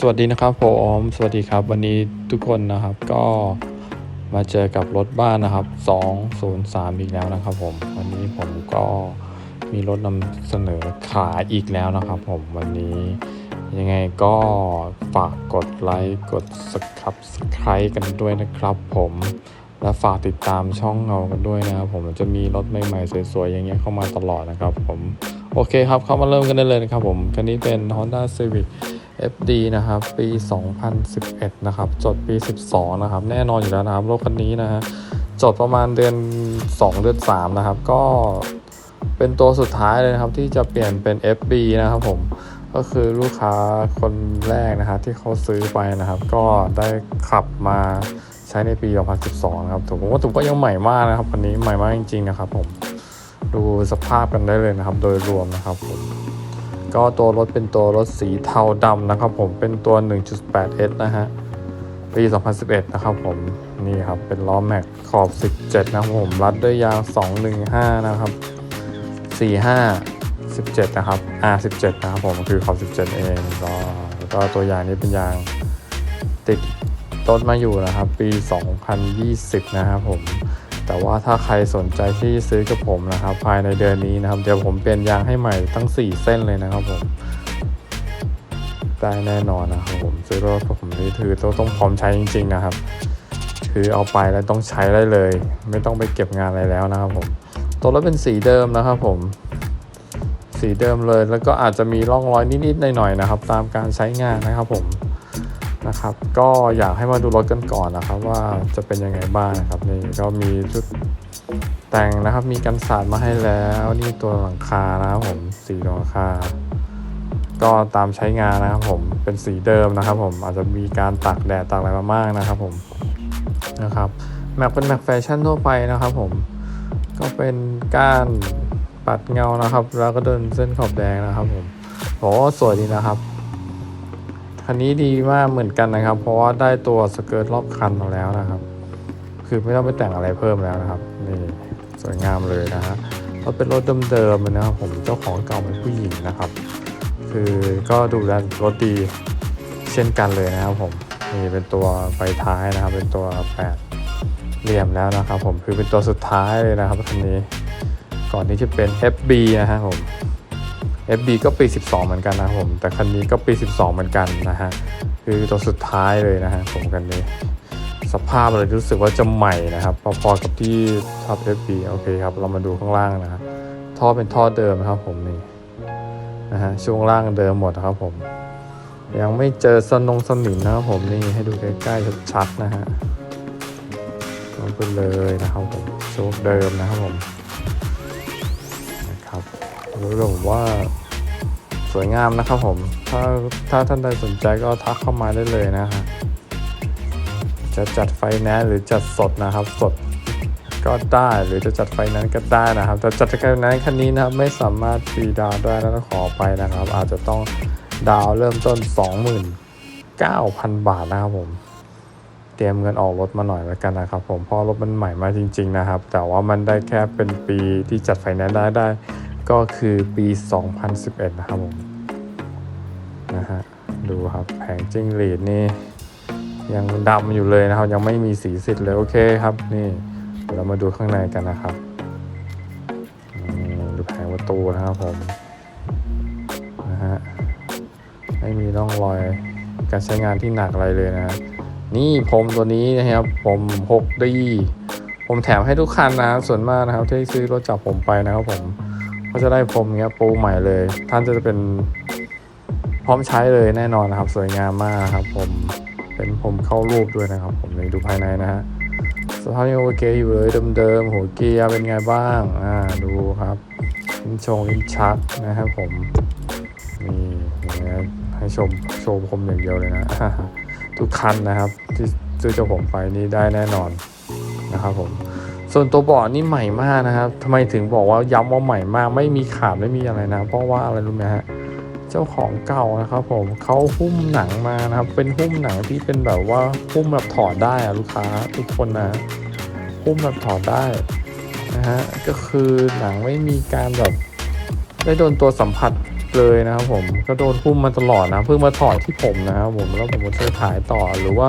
สวัสดีนะครับผมสวัสดีครับ วันนี้ทุกคนนะครับก็มาเจอกับรถบ้านนะครับ 203 อีกแล้วนะครับผม วันนี้ผมก็มีรถนำเสนอขายอีกแล้วนะครับผมวันนี้ยังไงก็ฝากกดไลค์กดสับสไครต์กันด้วยนะครับผมและฝากติดตามช่องเรากันด้วยนะครับผมจะมีรถใหม่ๆสวยๆอย่างเงี้ยเข้ามาตลอดนะครับผมโอเคครับเข้ามาเริ่มกันได้เลยนะครับผมคันนี้เป็น Honda Civic FD นะครับปี 2011 นะครับจดปี 12 นะครับ แน่นอนอยู่แล้วนะครับรถคันนี้นะฮะจดประมาณเดือน 2 เดือน 3 นะครับ ก็เป็นตัวสุดท้ายเลยนะครับที่จะเปลี่ยนเป็น FB นะครับผมก็คือลูกค้าคนแรกนะครับที่เขาซื้อไปนะครับ ก็ได้ขับมาใช้ในปี 2012นะครับถูกผมว่าถูกก็ยังใหม่มากนะครับคันนี้ใหม่มากจริง ๆ นะครับผมดูสภาพกันได้เลยนะครับ โดยรวมนะครับผม ก็ตัวรถเป็นตัวรถสีเทาดำนะครับผมเป็นตัว 1.8S นะฮะปี 2011 นะครับผมนี่ครับเป็นล้อแม็กขอบ 17 นะครับผมรัดด้วยยาง 215 นะครับ 45 17 นะครับ R17 นะครับผมคือขอบ 17 เองก็ก็ตัวยางนี้เป็นยางติดต้นมาอยู่นะครับ ปี 2020 นะครับผม แต่ว่าถ้าใครสนใจที่ซื้อกับผมนะครับ ภายในเดือนนี้นะครับเดี๋ยวผมเปลี่ยนยางให้ใหม่ทั้ง 4 เส้นเลยนะครับผมได้แน่นอนนะครับผมซื้อรถผมนี่คือต้องต้องพร้อมใช้จริง ๆ นะครับ คือเอาไปแล้วต้องใช้ได้เลย ไม่ต้องไปเก็บงานอะไรแล้วนะครับผมตัวรถเป็นสีเดิมนะครับผมสีเดิมเลยแล้วก็อาจจะมีร่องรอยนิดๆหน่อยๆนะครับ ตามการใช้งานนะครับผม นะครับ ก็อยากให้มาดูรถกันก่อนนะครับ ว่าจะเป็นยังไงบ้างนะครับนี่ก็มีชุดแต่งนะครับ มีกันสาดมาให้แล้วนี่ตัวหลังคานะครับผมสีหลังคา ก็ตามใช้งานนะครับผมเป็นสีเดิมนะครับ ผมอาจจะมีการตากแดดตากอะไรมามากนะครับ ผมนะครับแม็กเป็นแม็กแฟชั่นทั่วไปนะครับ ผมก็เป็นก้านปัดเงานะครับ แล้วก็เดินเส้นขอบแดงนะครับ ผมโอ้สวยดีนะครับ คันนี้ดีมากเหมือนกันนะครับ เพราะว่าได้ตัวสเกิร์ตรอบคันมาแล้วนะครับ คือไม่ต้องไปแต่งอะไรเพิ่มแล้วนะครับนี่สวยงามเลยนะฮะเราเป็นรถเดิมๆนะครับผมเจ้าของเก่าเป็นผู้หญิงนะครับ คือก็ดูแลรถดีเช่นกันเลยนะครับผมนี่เป็นตัวไฟท้ายนะครับ เป็นตัวแปดเหลี่ยมแล้วนะครับ ผมคือเป็นตัวสุดท้ายเลยนะครับคันนี้ ก่อนที่จะเป็น FB นะฮะผม FB ก็ปี 12 เหมือนกันนะผม แต่คันนี้ก็ปี 12 เหมือนกันนะฮะ คือตัวสุดท้ายเลยนะฮะผมคันนี้ สภาพเลยรู้สึกว่าจะใหม่นะครับ พอๆกับที่ท็อป FB โอเคครับ เรามาดูข้างล่างนะฮะท่อเป็นท่อเดิมครับผมนี่นะฮะช่วงล่างเดิมหมดครับผม ยังไม่เจอสนงสนิมนะครับผมนี่ให้ดูใกล้ๆชัดๆนะฮะลงไปเลยนะครับผมโชคเดิมนะครับผม รู้เลยผมว่าสวยงามนะครับผม ถ้าถ้าท่านใดสนใจก็ทักเข้ามาได้เลยนะฮะ จะจัดไฟแนนซ์หรือจัดสดนะครับ สดก็ได้หรือจะจัดไฟแนนซ์ก็ได้นะครับ แต่จัดไฟแนนซ์คันนี้นะครับไม่สามารถฟรีดาวได้นะต้องขอไปนะครับ อาจจะต้องดาวเริ่มต้น 29,000 บาทนะครับผม เตรียมเงินออกรถมาหน่อยแล้วกันนะครับ ผมเพราะรถมันใหม่มาจริง ๆ นะครับ แต่ว่ามันได้แค่เป็นปีที่จัดไฟแนนซ์ได้ได้ ก็คือปี 2011 นะครับผมนะฮะดูครับแผงจิ้งหรีดนี่ยังดำอยู่เลยนะครับ ยังไม่มีสีสิทธิ์เลยโอเคครับ นี่เดี๋ยวเรามาดูข้างในกันนะครับดูแผงประตูนะครับผมนะฮะไม่มีร่องรอยการใช้งานที่หนักอะไรเลยนะนี่ผมตัวนี้นะครับผม 6D ผมแถมให้ทุกคันนะครับส่วนมากนะครับที่ซื้อรถจากผมไปนะครับผม ก็จะได้พรมเงี้ยปูใหม่เลย ท่านจะเป็นพร้อมใช้เลยแน่นอนนะครับ สวยงามมากครับ ผมเป็นผมเข้ารูปด้วยนะครับ ผมเลยดูภายในนะฮะสภาพยังโอเคอยู่เลยเดิมๆหัวเกียร์เป็นไงบ้างอ่าดูครับลิ้นชงลิ้นชักนะครับผมนี่อย่างเงี้ยให้ชมโชว์ผมอย่างเดียวเลยนะ ทุกคันนะครับ ที่ซื้อจากผมไปนี่ได้แน่นอนนะครับผม ส่วนตัวเบาะนี่ใหม่มากนะครับทำไมถึงบอกว่าย้ำว่าใหม่มากไม่มีขาดไม่มีอะไรนะ เพราะว่าอะไรรู้ไหมฮะเจ้าของเก่านะครับผมเขาหุ้มหนังมานะครับ เป็นหุ้มหนังที่เป็นแบบว่าหุ้มแบบถอดได้อะลูกค้าทุกคนนะ หุ้มแบบถอดได้นะฮะก็คือหนังไม่มีการแบบได้โดนตัวสัมผัสเลยนะครับผมก็โดนหุ้มมาตลอดนะเพิ่งมาถอดที่ผมนะครับผมแล้วผมก็จะขายต่อหรือว่า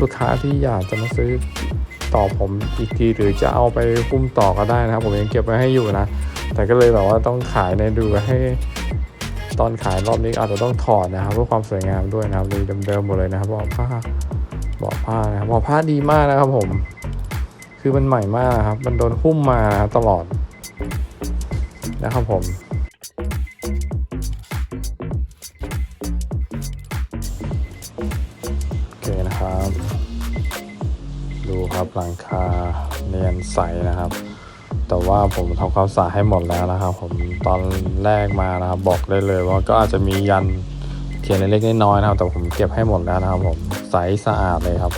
ลูกค้าที่อยากจะมาซื้อ ต่อผมอีกทีหรือจะเอาไปหุ้มต่อก็ได้นะครับ ผมยังเก็บไว้ให้อยู่นะ แต่ก็เลยแบบว่าต้องขายในดูให้ตอนขายรอบนี้อาจจะต้องถอดนะครับเพื่อความสวยงามด้วยนะครับเลยเดิมๆหมดเลยนะครับบอกผ้าบอกผ้านะครับบอกผ้าดีมากนะครับผม คือมันใหม่มากนะครับ มันโดนหุ้มมาตลอดนะครับผม ดูครับ หลังคาเนียนใสนะครับ แต่ว่าผมทำความสะอาดให้หมดแล้วนะครับ ผมตอนแรกมานะครับบอกได้เลยว่าก็อาจจะมียันเขียนเล็กๆน้อยๆนะครับ แต่ผมเก็บให้หมดแล้วนะครับ ผมใสสะอาดเลยครับ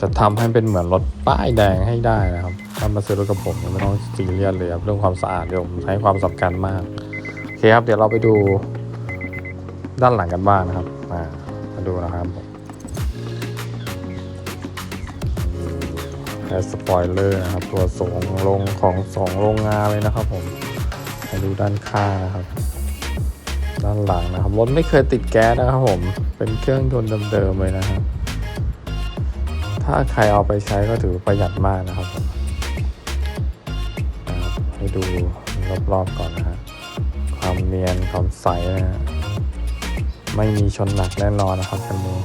จะทำให้เป็นเหมือนรถป้ายแดงให้ได้นะครับถ้ามาซื้อรถกับผมไม่ต้องซีเรียสเลยครับเรื่องความสะอาดเดี๋ยวผมให้ความสำคัญมากโอเคครับเดี๋ยวเราไปดูด้านหลังกันบ้างนะครับมามาดูนะครับ แอสปอยเลอร์นะครับ ตัวส่งลงของสองโรงงานเลยนะครับผมมาดูด้านข้างนะครับ ด้านหลังนะครับรถไม่เคยติดแก๊สนะครับผม เป็นเครื่องยนต์เดิมๆเลยนะครับ ถ้าใครเอาไปใช้ก็ถือประหยัดมากนะครับผมนะครับให้ดูรอบๆก่อนนะฮะความเนียนความใสนะฮะไม่มีชนหนักแน่นอนนะครับคันนี้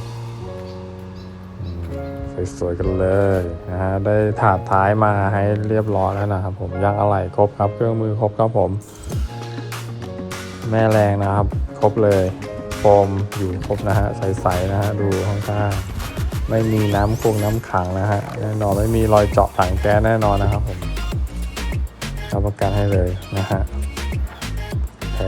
สวยๆกันเลยนะฮะได้ถาดท้ายมาให้เรียบร้อยแล้วนะครับผมยางอะไหล่ครบครับ เครื่องมือครบครับผม แม่แรงนะครับ ครบเลยโฟมอยู่ครบนะฮะใสๆนะฮะดูข้างๆไม่มีน้ำคงน้ำขังนะฮะแน่นอนไม่มีรอยเจาะถังแก๊สแน่นอนนะครับผมรับประกันให้เลยนะฮะโอเค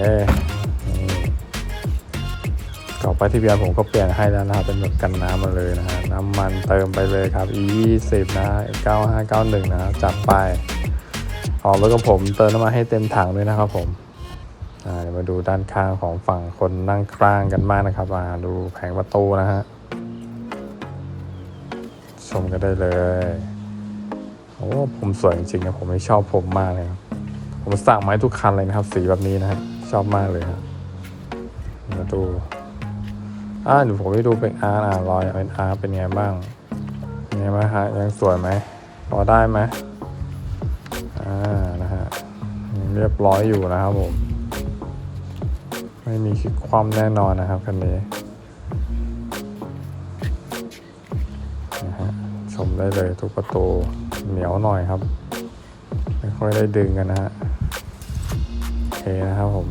ต่อไปที่เบียร์ผมก็เปลี่ยนให้แล้วนะครับเป็นแบบกันน้ำมาเลยนะฮะน้ำมันเติมไปเลยครับ e 2 0 นะ9591 นะครับจับไปออกรถกับผมเติมน้ำมันให้เต็มถังด้วยนะครับผมเดี๋ยวมาดูด้านข้างของฝั่งคนนั่งกลางกันมากนะครับมาดูแผงประตูนะฮะชมกันได้เลยโอ้ผมสวยจริงๆนะผมไม่ชอบผมมากเลยครับผมสั่งมาให้ทุกคันเลยนะครับ สีแบบนี้นะฮะชอบมากเลยครับมาดู อ่าเดี๋ยวผมไปดูเป็นอาร์อะรอยเป็นอาร์เป็นไงบ้างเป็นไงบ้างฮะยังสวยไหมพอได้ไหมอ่านะฮะยังเรียบร้อยอยู่นะครับผมไม่มีคิดความแน่นอนนะครับคันนี้นะฮะชมได้เลยทุกประตูเหนียวหน่อยครับไม่ค่อยได้ดึงกันนะฮะโอเคนะครับผม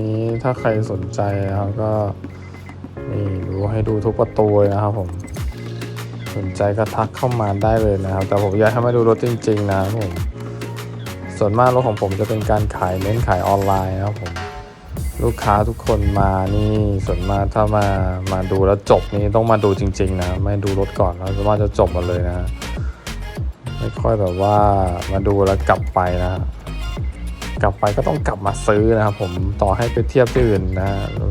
นี้ถ้าใครสนใจนะครับก็นี่ดูให้ดูทุกประตูเลยนะครับ ผมสนใจก็ทักเข้ามาได้เลยนะครับ แต่ผมอยากให้มาดูรถจริง ๆ นะครับผมส่วนมากรถของผมจะเป็นการขายเน้นขายออนไลน์นะครับผมลูกค้าทุกคนมานี่ส่วนมากถ้ามามาดูแล้วจบนี่ต้องมาดูจริง ๆ นะ ไม่ดูรถก่อนแล้วส่วนมากจะจบหมดเลยนะ ไม่ค่อยแบบว่ามาดูแล้วกลับไปนะฮะ กลับไปก็ต้องกลับมาซื้อนะครับผมต่อให้ไปเทียบที่อื่นนะ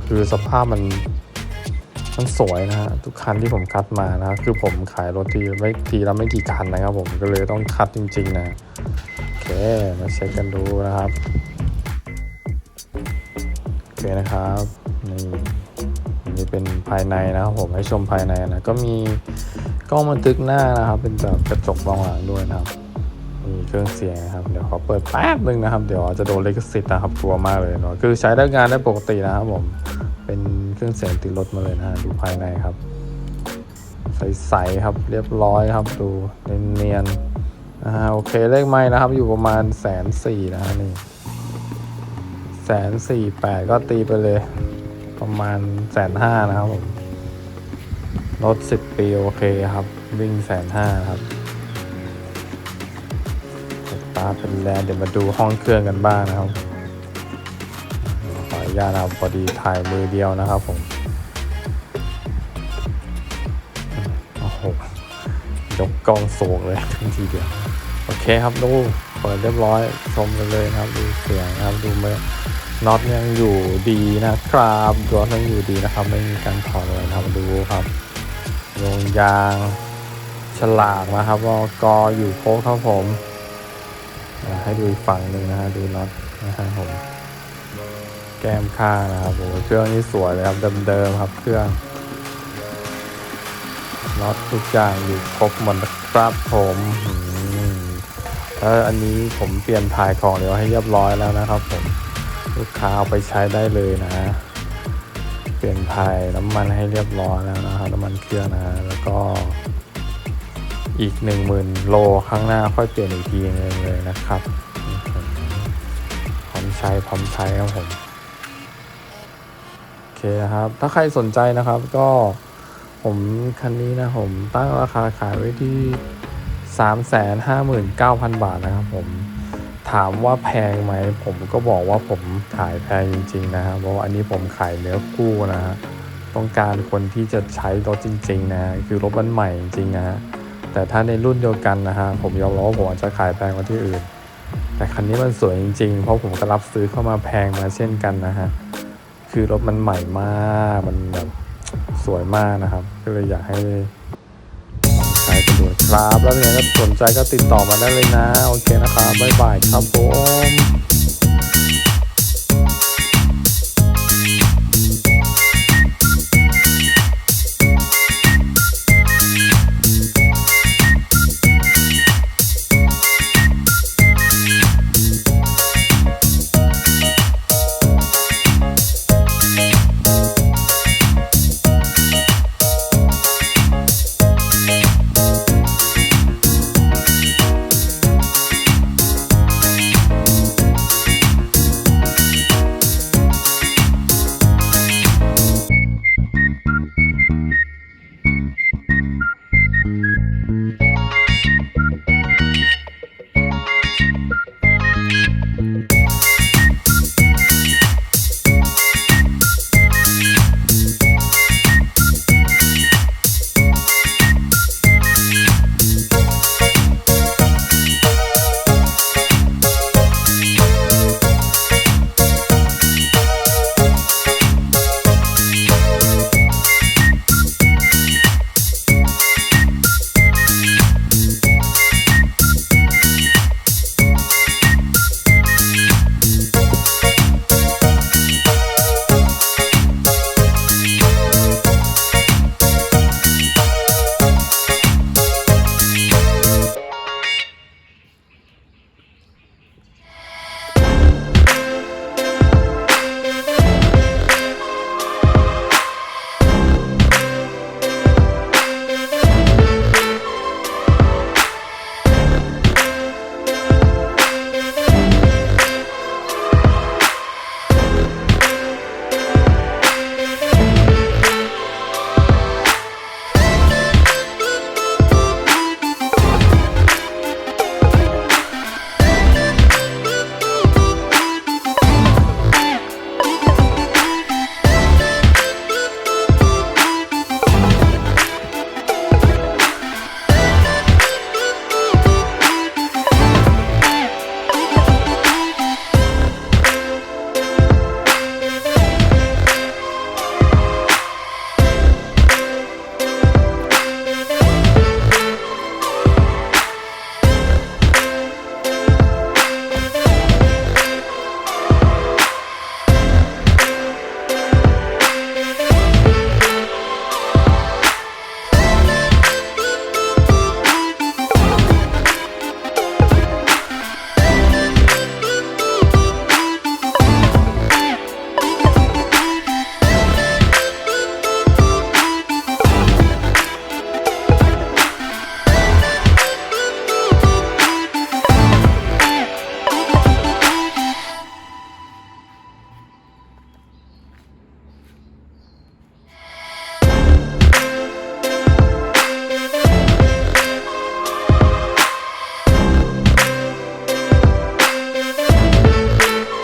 คือสภาพมันมันสวยนะฮะทุกคันที่ผมคัดมานะคือผมขายรถทีไม่ทีละไม่กี่คันนะครับผมก็เลยต้องคัดจริง ๆ นะโอเคมาเช็คกันดูนะครับโอเคนะครับนี่อันนี่เป็นภายในนะครับผมให้ชมภายในนะก็มีกล้องบันทึกหน้านะครับ เป็นแบบกระจกมองหลังด้วยนะครับ มีเครื่องเสียงนะครับ เดี๋ยวขอเปิดแป๊บนึงนะครับ เดี๋ยวจะโดนลิขสิทธิ์นะครับกลัวมากเลยเนาะ คือใช้ได้งานได้ปกตินะครับผม เป็นเครื่องเสียงติดรถมาเลยนะดูภายในครับ ใสๆครับ เรียบร้อยครับ ดูเนียนๆอ่าโอเค เลขไม้นะครับ อยู่ประมาณแสนสี่นะฮะนี่แสนสี่แปดก็ตีไปเลย ประมาณแสนห้านะครับผม รถ10ปีโอเคครับ วิ่งแสนห้าครับ เป็นแลนเดี๋ยวมาดูห้องเครื่องกันบ้างนะครับ ขออนุญาตนะครับพอดีถ่ายมือเดียวนะครับผมโอ้โหยกกล้องสูงเลยทันทีเดียวโอเคครับดูเปิดเรียบร้อยชมกันเลยนะครับ ดูเสียงนะครับดูเมื่อน็อตยังอยู่ดีนะครับน็อตยังอยู่ดีนะครับ ไม่มีการถอดเลยนะครับดูครับโยงยางฉลากนะครับว่ากออยู่โค้งครับผม ให้ดูอีกฝั่งหนึ่งนะฮะดูน็อตนะครับผมแก้มข้างนะครับโอ้เครื่องนี้สวยเลยครับเดิมๆครับเครื่องน็อตทุกอย่างอยู่ครบหมดครับผมแล้วอันนี้ผมเปลี่ยนถ่ายของเดี๋ยวให้เรียบร้อยแล้วนะครับผมลูกค้าเอาไปใช้ได้เลยนะเปลี่ยนถ่ายน้ำมันให้เรียบร้อยแล้วนะครับน้ำมันเครื่องนะแล้วก็ อีกหนึ่งหมื่นโลข้างหน้าค่อยเปลี่ยนอีกทีนึงเลยนะครับ พร้อมใช้พร้อมใช้ครับผม โอเคนะครับ ถ้าใครสนใจนะครับก็ผมคันนี้นะผมตั้งราคาขายไว้ที่ 359,000 บาทนะครับผมถามว่าแพงไหมผมก็บอกว่าผมขายแพงจริงๆนะครับเพราะว่าอันนี้ผมขายเนื้อคู่นะฮะต้องการคนที่จะใช้รถจริง ๆ นะฮะคือรถมันใหม่จริงๆนะฮะ แต่ถ้าในรุ่นเดียวกันนะฮะผมยอมรับว่าผมอาจจะขายแพงกว่าที่อื่น แต่คันนี้มันสวยจริงๆ เพราะผมก็รับซื้อเข้ามาแพงมาเช่นกันนะฮะคือรถมันใหม่มากมันแบบสวยมากนะครับ ก็เลยอยากให้ใช้กันดูครับ แล้วเนี่ยถ้าสนใจก็ติดต่อมาได้เลยนะ โอเคนะครับบ๊ายบายครับผม